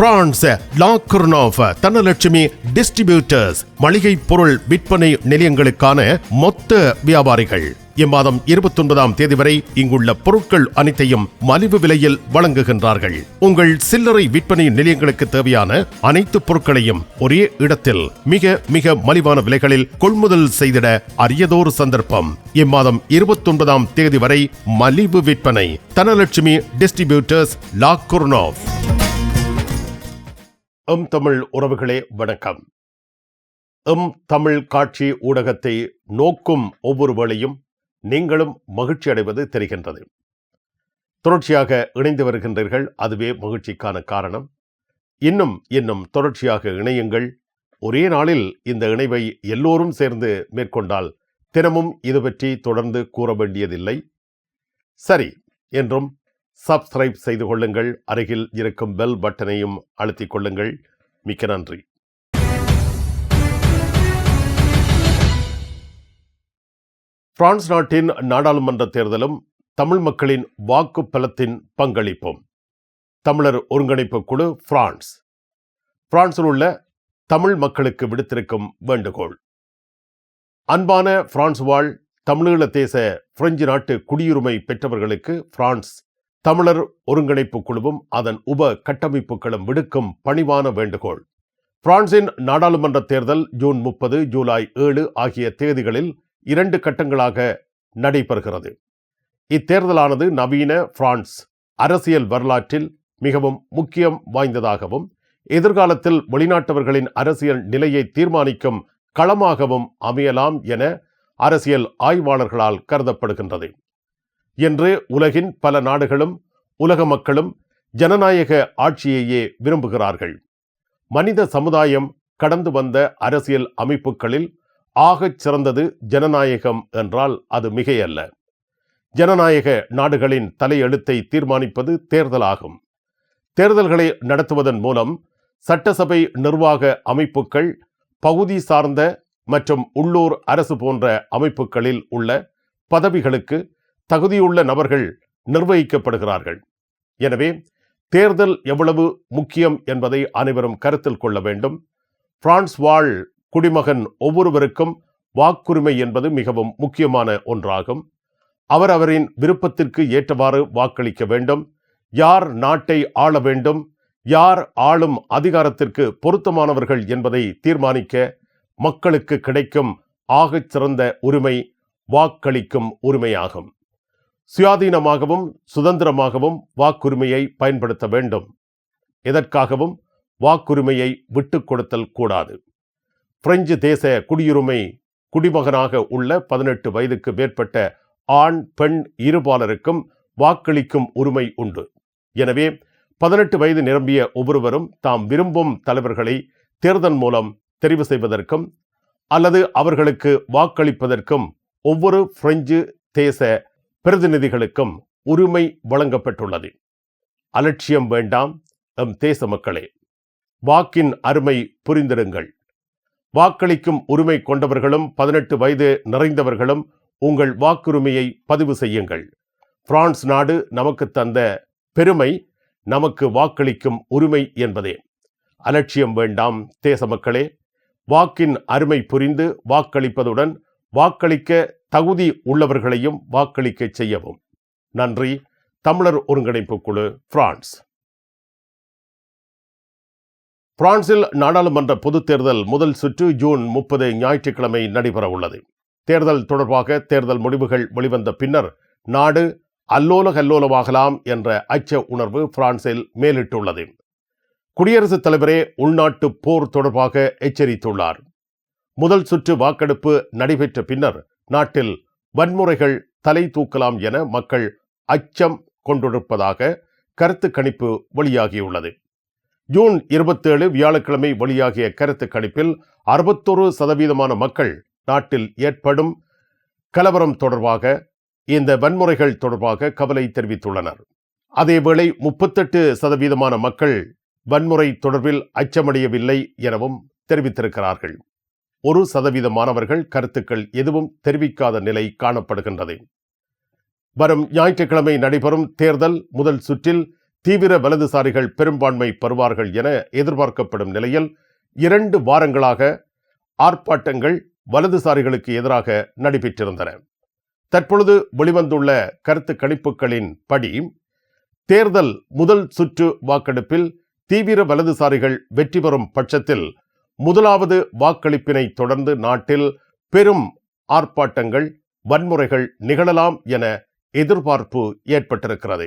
France லாக்குர்னோஃப் Dhanalakshmi distributors மளிகை பொருள் விற்பனை நிலையங்களுக்கான மொத்த வியாபாரிகள். இம்மாதம் இருபத்தி ஒன்பதாம் தேதி வரை இங்குள்ள பொருட்கள் அனைத்தையும் மலிவு விலையில் வழங்குகின்றார்கள். உங்கள் சில்லறை விற்பனை நிலையங்களுக்கு தேவையான அனைத்து பொருட்களையும் ஒரே இடத்தில் மிக மிக மலிவான விலைகளில் கொள்முதல் செய்திட அரியதோரு சந்தர்ப்பம். இம்மாதம் இருபத்தி ஒன்பதாம் தேதி வரை மலிவு விற்பனை. தனலட்சுமி டிஸ்ட்ரிபியூட்டர்ஸ் லாக்குர்னோவ் எம் தமிழ் உறவுகளே வணக்கம். எம் தமிழ் காட்சி ஊடகத்தை நோக்கும் ஒவ்வொரு வேளையும் நீங்களும் மகிழ்ச்சி அடைவது தெரிகின்றது. தொடர்ச்சியாக இணைந்து வருகின்றீர்கள் அதுவே மகிழ்ச்சிக்கான காரணம். இன்னும் இன்னும் தொடர்ச்சியாக இணையுங்கள். ஒரே நாளில் இந்த இணைவை எல்லோரும் சேர்ந்து மேற்கொண்டால் தினமும் இது பற்றி தொடர்ந்து கூற வேண்டியதில்லை. சரி என்றும் சப்ஸ்கிரைப் செய்து கொள்ளுங்கள். அருகில் இருக்கும் பெல் பட்டனையும் அழுத்திக் கொள்ளுங்கள். மிக்க நன்றி. பிரான்ஸ் நாட்டின் நாடாளுமன்ற தேர்தலும் தமிழ் மக்களின் வாக்கு பலத்தின் பங்களிப்பும். தமிழர் ஒருங்கிணைப்பு குழு பிரான்ஸ். பிரான்சில் உள்ள தமிழ் மக்களுக்கு விடுத்திருக்கும் வேண்டுகோள். அன்பான பிரான்ஸ் வாழ் தமிழீழ தேச பிரெஞ்சு நாட்டு குடியுரிமை பெற்றவர்களுக்கு பிரான்ஸ் தமிழர் ஒருங்கிணைப்பு குழுவும் அதன் உப கட்டமைப்புகளும் விடுக்கும் பணிவான வேண்டுகோள். பிரான்சின் நாடாளுமன்ற தேர்தல் ஜூன் முப்பது ஜூலை ஏழு ஆகிய தேதிகளில் இரண்டு கட்டங்களாக நடைபெறுகிறது. இத்தேர்தலானது நவீன பிரான்ஸ் அரசியல் வரலாற்றில் மிகவும் முக்கியம் வாய்ந்ததாகவும் எதிர்காலத்தில் வெளிநாட்டவர்களின் அரசியல் நிலையை தீர்மானிக்கும் களமாகவும் அமையலாம் என அரசியல் ஆய்வாளர்களால் கருதப்படுகின்றது. என்று உலகின் பல நாடுகளும் உலக மக்களும் ஜனநாயக ஆட்சியையே விரும்புகிறார்கள். மனித சமுதாயம் கடந்து வந்த அரசியல் அமைப்புகளில் ஆகச் சிறந்தது ஜனநாயகம் என்றால் அது மிகையல்ல. ஜனநாயக நாடுகளின் தலையெழுத்தை தீர்மானிப்பது தேர்தலாகும் தேர்தல்களை நடத்துவதன் மூலம் சட்டசபை நிர்வாக அமைப்புகள் பகுதி சார்ந்த மற்றும் உள்ளூர் அரசு போன்ற அமைப்புகளில் உள்ள பதவிகளுக்கு தகுதியுள்ள நபர்கள் நிர்வகிக்கப்படுகிறார்கள். எனவே தேர்தல் எவ்வளவு முக்கியம் என்பதை அனைவரும் கருத்தில் கொள்ள வேண்டும். பிரான்ஸ் வாழ் குடிமகன் ஒவ்வொருவருக்கும் வாக்குரிமை என்பது மிகவும் முக்கியமான ஒன்றாகும். அவர் அவரின் விருப்பத்திற்கு ஏற்றவாறு வாக்களிக்க வேண்டும். யார் நாட்டை ஆள வேண்டும் யார் ஆளும் அதிகாரத்திற்கு பொருத்தமானவர்கள் என்பதை தீர்மானிக்க மக்களுக்கு கிடைக்கும் ஆகச் சிறந்த உரிமை வாக்களிக்கும் உரிமையாகும். சுயாதீனமாகவும் சுதந்திரமாகவும் வாக்குரிமையை பயன்படுத்த வேண்டும். எதற்காகவும்? வாக்குரிமையை விட்டுக் கொடுத்தல் கூடாது. பிரெஞ்சு தேச குடியுரிமை குடிமகனாக உள்ள பதினெட்டு வயதுக்கு மேற்பட்ட ஆண் பெண் இருபாலருக்கும் வாக்களிக்கும் உரிமை உண்டு. எனவே பதினெட்டு வயது நிரம்பிய ஒவ்வொருவரும் தாம் விரும்பும் தலைவர்களை தேர்தல் மூலம் தெரிவு செய்வதற்கும் அல்லது அவர்களுக்கு வாக்களிப்பதற்கும் ஒவ்வொரு பிரெஞ்சு தேச பிரதிநிதிகளுக்கும் உரிமை வழங்கப்பட்டுள்ளது. அலட்சியம் வேண்டாம் எம் தேச மக்களே. வாக்கின் அருமை புரிந்திருங்கள். வாக்களிக்கும் உரிமை கொண்டவர்களும் பதினெட்டு வயது நிறைந்தவர்களும் உங்கள் வாக்குரிமையை பதிவு செய்யுங்கள். பிரான்ஸ் நாடு நமக்கு தந்த பெருமை நமக்கு வாக்களிக்கும் உரிமை என்பதே. அலட்சியம் வேண்டாம் தேச மக்களே. வாக்கின் அருமை புரிந்து வாக்களிப்பதுடன் வாக்களிக்க தகுதி உள்ளவர்களையும் வாக்களிக்க செய்யவும். நன்றி. தமிழர் ஒருங்கிணைப்பு குழு பிரான்ஸ். பிரான்சில் நாடாளுமன்ற பொதுத் தேர்தல் முதல் சுற்று ஜூன் முப்பது ஞாயிற்றுக்கிழமை நடைபெறவுள்ளது தேர்தல் தொடர்பாக தேர்தல் முடிவுகள் வெளிவந்த பின்னர் நாடு அல்லோல கல்லோலமாகலாம் என்ற அச்ச உணர்வு பிரான்சில் மேலிட்டுள்ளது. குடியரசுத் தலைவரே உள்நாட்டு போர் தொடர்பாக எச்சரித்துள்ளார். முதல் சுற்று வாக்கெடுப்பு நடைபெற்ற பின்னர் நாட்டில் வன்முறைகள் தலை தூக்கலாம் என மக்கள் அச்சம் கொண்டிருப்பதாக கருத்து கணிப்பு வெளியாகியுள்ளது. ஜூன் இருபத்தேழு வியாழக்கிழமை வெளியாகிய கருத்து கணிப்பில் அறுபத்தொரு சதவீதமான மக்கள் நாட்டில் ஏற்படும் கலவரம் தொடர்பாக இந்த வன்முறைகள் தொடர்பாக கவலை தெரிவித்துள்ளனர். அதேவேளை முப்பத்தெட்டு சதவீதமான மக்கள் வன்முறை தொடர்பில் அச்சமடையவில்லை எனவும் தெரிவித்திருக்கிறார்கள். ஒரு சதவீத மாணவர்கள் கருத்துக்கள் எதுவும் தெரிவிக்காத நிலை காணப்படுகின்றது. வரும் ஞாயிற்றுக்கிழமை நடைபெறும் தேர்தல் முதல் சுற்றில் தீவிர வலதுசாரிகள் பெரும்பான்மை பெறுவார்கள் என எதிர்பார்க்கப்படும் நிலையில் இரண்டு வாரங்களாக ஆர்ப்பாட்டங்கள் வலதுசாரிகளுக்கு எதிராக நடைபெற்றிருந்தன. தற்பொழுது வெளிவந்துள்ள கருத்து கணிப்புகளின் படி தேர்தல் முதல் சுற்று வாக்கெடுப்பில் தீவிர வலதுசாரிகள் வெற்றி பெறும் பட்சத்தில் முதலாவது வாக்களிப்பினை தொடர்ந்து நாட்டில் பெரும் ஆர்ப்பாட்டங்கள் வன்முறைகள் நிகழலாம் என எதிர்பார்ப்பு ஏற்பட்டிருக்கிறது.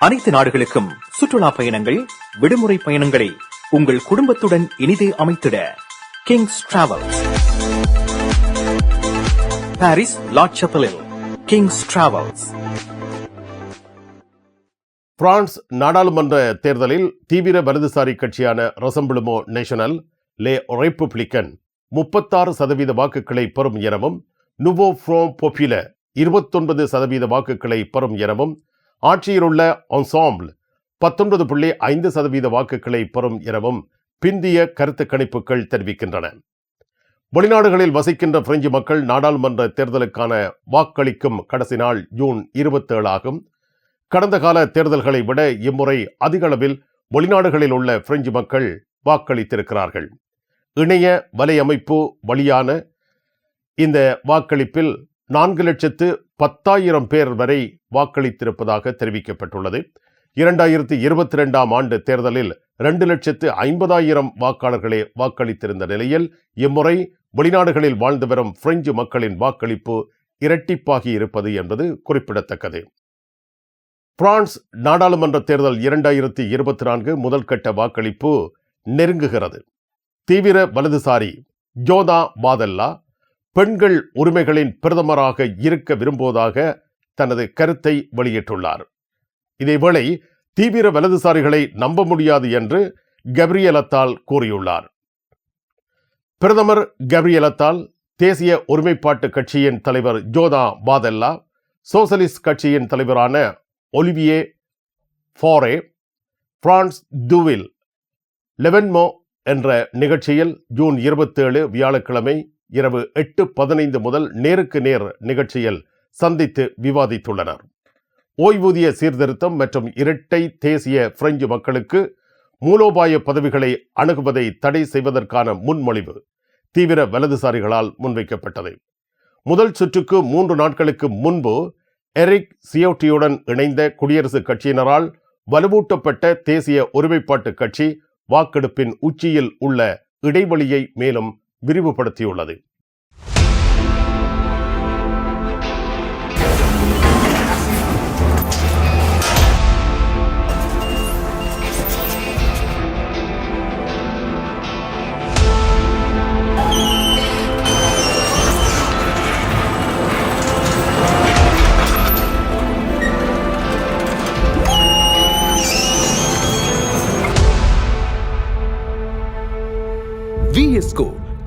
அனைத்து நாடுகளுக்கும் சுற்றுலா பயணங்கள் விடுமுறை பயணங்களை உங்கள் குடும்பத்துடன் இனிதே அமைத்திட கிங்ஸ் டிராவல்ஸ் பாரிஸ் லாட்சப்பலில் கிங்ஸ் டிராவல்ஸ் பிரான்ஸ் நாடாளுமன்ற தேர்தலில் தீவிர வலதுசாரி கட்சியான ரசம்பிளுமோ நேஷனல் லே ரெப்புப்ளிக்கன் முப்பத்தாறு சதவீத வாக்குகளை பெறும் எனவும் நுவோ ஃப்ரோ பொப்பில இருபத்தொன்பது சதவீத வாக்குகளை பெறும் எனவும் ஆட்சியிலுள்ள ஒன்சாம்பிள் பத்தொன்பது புள்ளி ஐந்து சதவீத வாக்குகளை பெறும் எனவும் பிந்திய கருத்து கணிப்புகள் தெரிவிக்கின்றன. வெளிநாடுகளில் வசிக்கின்ற பிரெஞ்சு மக்கள் நாடாளுமன்ற தேர்தலுக்கான வாக்களிக்கும் கடைசி நாள் ஜூன் இருபத்தேழு ஆகும் கடந்த கால தேர்தல்களை விட இம்முறை அதிக அளவில் வெளிநாடுகளில் உள்ள பிரெஞ்சு மக்கள் வாக்களித்திருக்கிறார்கள். இணைய வலையமைப்பு வழியான இந்த வாக்களிப்பில் நான்கு லட்சத்து பத்தாயிரம் பேர் வரை வாக்களித்திருப்பதாக தெரிவிக்கப்பட்டுள்ளது. இரண்டாயிரத்தி இருபத்தி ரெண்டாம் ஆண்டு தேர்தலில் இரண்டு லட்சத்து ஐம்பதாயிரம் வாக்காளர்களே வாக்களித்திருந்த நிலையில் இம்முறை வெளிநாடுகளில் வாழ்ந்து வரும் பிரெஞ்சு மக்களின் வாக்களிப்பு இரட்டிப்பாகி இருப்பது என்பது குறிப்பிடத்தக்கது. பிரான்ஸ் நாடாளுமன்ற தேர்தல் இரண்டாயிரத்தி இருபத்தி நான்கு முதல் கட்ட வாக்களிப்பு நெருங்குகிறது. தீவிர வலதுசாரி ஜோதா பாதல்லா பெண்கள் உரிமைகளின் பிரதமராக இருக்க விரும்புவதாக தனது கருத்தை வெளியிட்டுள்ளார். இதேவேளை தீவிர வலதுசாரிகளை நம்ப முடியாது என்று கப்ரியலத்தால் கூறியுள்ளார். பிரதமர் கப்ரியலத்தால் தேசிய ஒருமைப்பாட்டு கட்சியின் தலைவர் ஜோதா பாதெல்லா சோசலிஸ்ட் கட்சியின் தலைவரான ஒலிவியே ஃபாரே பிரான்ஸ் தூவில் லெவன்மோ என்ற நிகழ்ச்சியில் ஜூன் இருபத்தேழு வியாழக்கிழமை இரவு எட்டு பதினைந்து முதல் நேருக்கு நேர் நிகழ்ச்சியில் சந்தித்து விவாதித்துள்ளனர். ஓய்வூதிய சீர்திருத்தம் மற்றும் இரட்டை தேசிய பிரெஞ்சு மக்களுக்கு மூலோபாய பதவிகளை அணுகுவதை தடை செய்வதற்கான முன்மொழிவு தீவிர வலதுசாரிகளால் முன்வைக்கப்பட்டது. முதல் சுற்றுக்கு மூன்று நாட்களுக்கு முன்பு எரிக் சியோட்டியுடன் இணைந்த குடியரசுக் கட்சியினரால் வலுவூட்டப்பட்ட தேசிய ஒருமைப்பாட்டு கட்சி வாக்கெடுப்பின் உச்சியில் உள்ள இடைவெளியை மேலும் விரிவுபடுத்தியுள்ளது.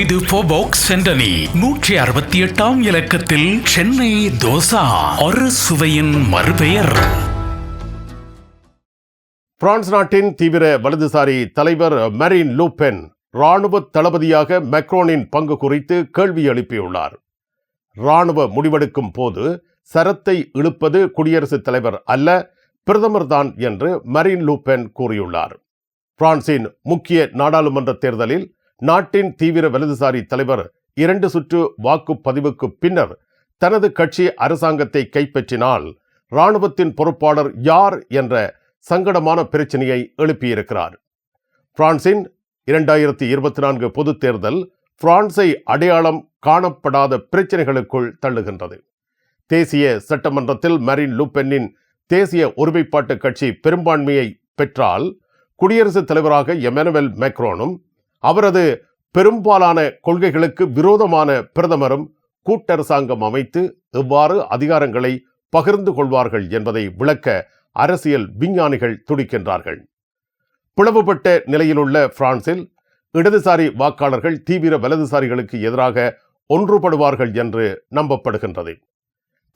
இது போபாக்ஸ் சென்டனி நூற்றி அறுபத்தி எட்டாம் இலக்கத்தில் சென்னை தோசா. ஒரு சுவையின் மறுபெயர். பிரான்ஸ் நாட்டின் தீவிர வலதுசாரி தலைவர் மரின் லூபென் ராணுவ தளபதியாக மெக்ரோனின் பங்கு குறித்து கேள்வி எழுப்பியுள்ளார். ராணுவ முடிவெடுக்கும் போது சரத்தை இழுப்பது குடியரசுத் தலைவர் அல்ல பிரதமர் தான் என்று மரின் லூபென் கூறியுள்ளார். பிரான்சின் முக்கிய நாடாளுமன்ற தேர்தலில் நாட்டின் தீவிர வலதுசாரி தலைவர் இரண்டு சுற்று வாக்குப்பதிவுக்கு பின்னர் தனது கட்சி அரசாங்கத்தை கைப்பற்றினால் இராணுவத்தின் பொறுப்பாளர் யார் என்ற சங்கடமான பிரச்சனையை எழுப்பியிருக்கிறார். பிரான்சின் இரண்டாயிரத்தி இருபத்தி நான்கு பொதுத் தேர்தல் பிரான்சை அடையாளம் காணப்படாத பிரச்சனைகளுக்குள் தள்ளுகின்றது. தேசிய சட்டமன்றத்தில் மரின் லூபென்னின் தேசிய ஒருமைப்பாட்டு கட்சி பெரும்பான்மையை பெற்றால் குடியரசுத் தலைவராக எமனுவல் மேக்ரோனும் அவரது பெரும்பாலான கொள்கைகளுக்கு விரோதமான பிரதமரும் கூட்டரசாங்கம் அமைத்து எவ்வாறு அதிகாரங்களை பகிர்ந்து கொள்வார்கள் என்பதை விளக்க அரசியல் விஞ்ஞானிகள் துடிக்கின்றார்கள். பிளவுபட்ட நிலையிலுள்ள பிரான்சில் இடதுசாரி வாக்காளர்கள் தீவிர வலதுசாரிகளுக்கு எதிராக ஒன்றுபடுவார்கள் என்று நம்பப்படுகின்றது.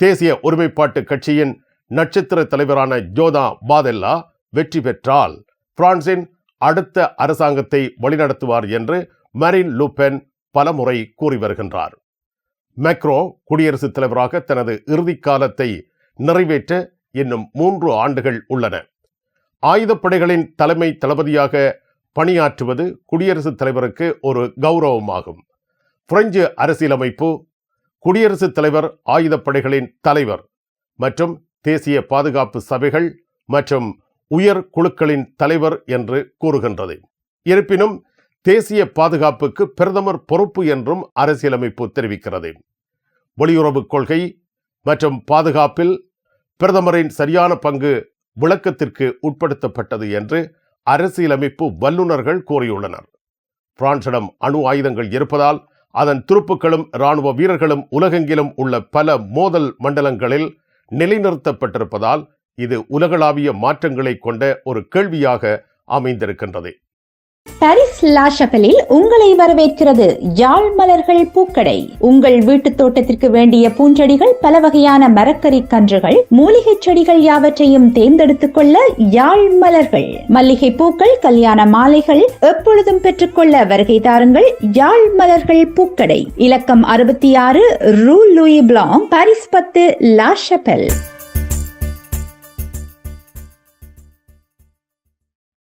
தேசிய ஒருமைப்பாட்டு கட்சியின் நட்சத்திர தலைவரான ஜோதா பாதெல்லா வெற்றி பெற்றால் பிரான்சின் அடுத்த அரசாங்கத்தை வழிநடத்துவார் என்று மரின் லூபென் பலமுறை கூறி வருகின்றார். மேக்ரோ குடியரசுத் தலைவராக தனது இறுதிக் காலத்தை நிறைவேற்ற இன்னும் மூன்று ஆண்டுகள் உள்ளன. ஆயுதப்படைகளின் தலைமை தளபதியாக பணியாற்றுவது குடியரசுத் தலைவருக்கு ஒரு கௌரவமாகும். பிரெஞ்சு அரசியலமைப்பு குடியரசுத் தலைவர் ஆயுதப்படைகளின் தலைவர் மற்றும் தேசிய பாதுகாப்பு சபைகள் மற்றும் உயர் குழுக்களின் தலைவர் என்று கூறுகின்றது. இருப்பினும் தேசிய பாதுகாப்புக்கு பிரதமர் பொறுப்பு என்றும் அரசியலமைப்பு தெரிவிக்கிறது. வெளியுறவு கொள்கை மற்றும் பாதுகாப்பில் பிரதமரின் சரியான பங்கு விளக்கத்திற்கு உட்படுத்தப்பட்டது என்று அரசியலமைப்பு வல்லுநர்கள் கூறியுள்ளனர். பிரான்சிடம் அணு ஆயுதங்கள் இருப்பதால் அதன் துருப்புக்களும் இராணுவ வீரர்களும் உலகெங்கிலும் உள்ள பல மோதல் மண்டலங்களில் நிலைநிறுத்தப்பட்டிருப்பதால் இது உலகளாவிய மாற்றங்களை கொண்ட ஒரு கேள்வியாக அமைந்திருக்கின்றது. பாரிஸ் லாஷபலில் உங்களை வரவேற்கிறது யாழ் மலர்கள் பூக்கடை. உங்கள் வீட்டு தோட்டத்திற்கு வேண்டிய பூஞ்செடிகள் பல வகையான மரக்கறி கன்றுகள் மூலிகை செடிகள் யாவற்றையும் தேர்ந்தெடுத்துக் கொள்ள யாழ் மலர்கள். மல்லிகை பூக்கள் கல்யாண மாலைகள் எப்பொழுதும் பெற்றுக்கொள்ள வருகை தாருங்கள் யாழ் மலர்கள் பூக்கடை. இலக்கம் அறுபத்தி ஆறு ரூ லூயி பிளாங் பாரிஸ் பத்து லாஷபெல்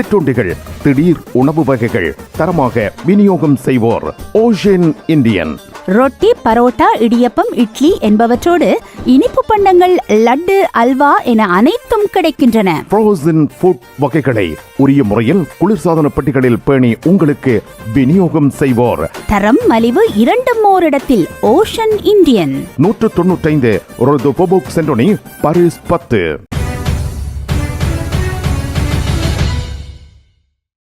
சிற்றுண்டிகள் திடீர் உணவு வகைகள் தரமாக விநியோகம் செய்வோர். ஓஷன் இந்தியன் ரொட்டி பரோட்டா இடியப்பம் இட்லி என்பவற்றோடு இனிப்பு பண்டங்கள் லட்டு அல்வா என அனைத்தும் கிடைக்கின்றன. ஃப்ரோசன் ஃபுட் வகைகளை உரிய முறையில் குளிர்சாதன பெட்டிகளில் பேணி உங்களுக்கு விநியோகம் செய்வோர். தரம் மலிவு இரண்டும் ஓரிடத்தில். ஓஷன் இந்தியன் நூற்று சென்டோனி பாரிஸ் பத்து.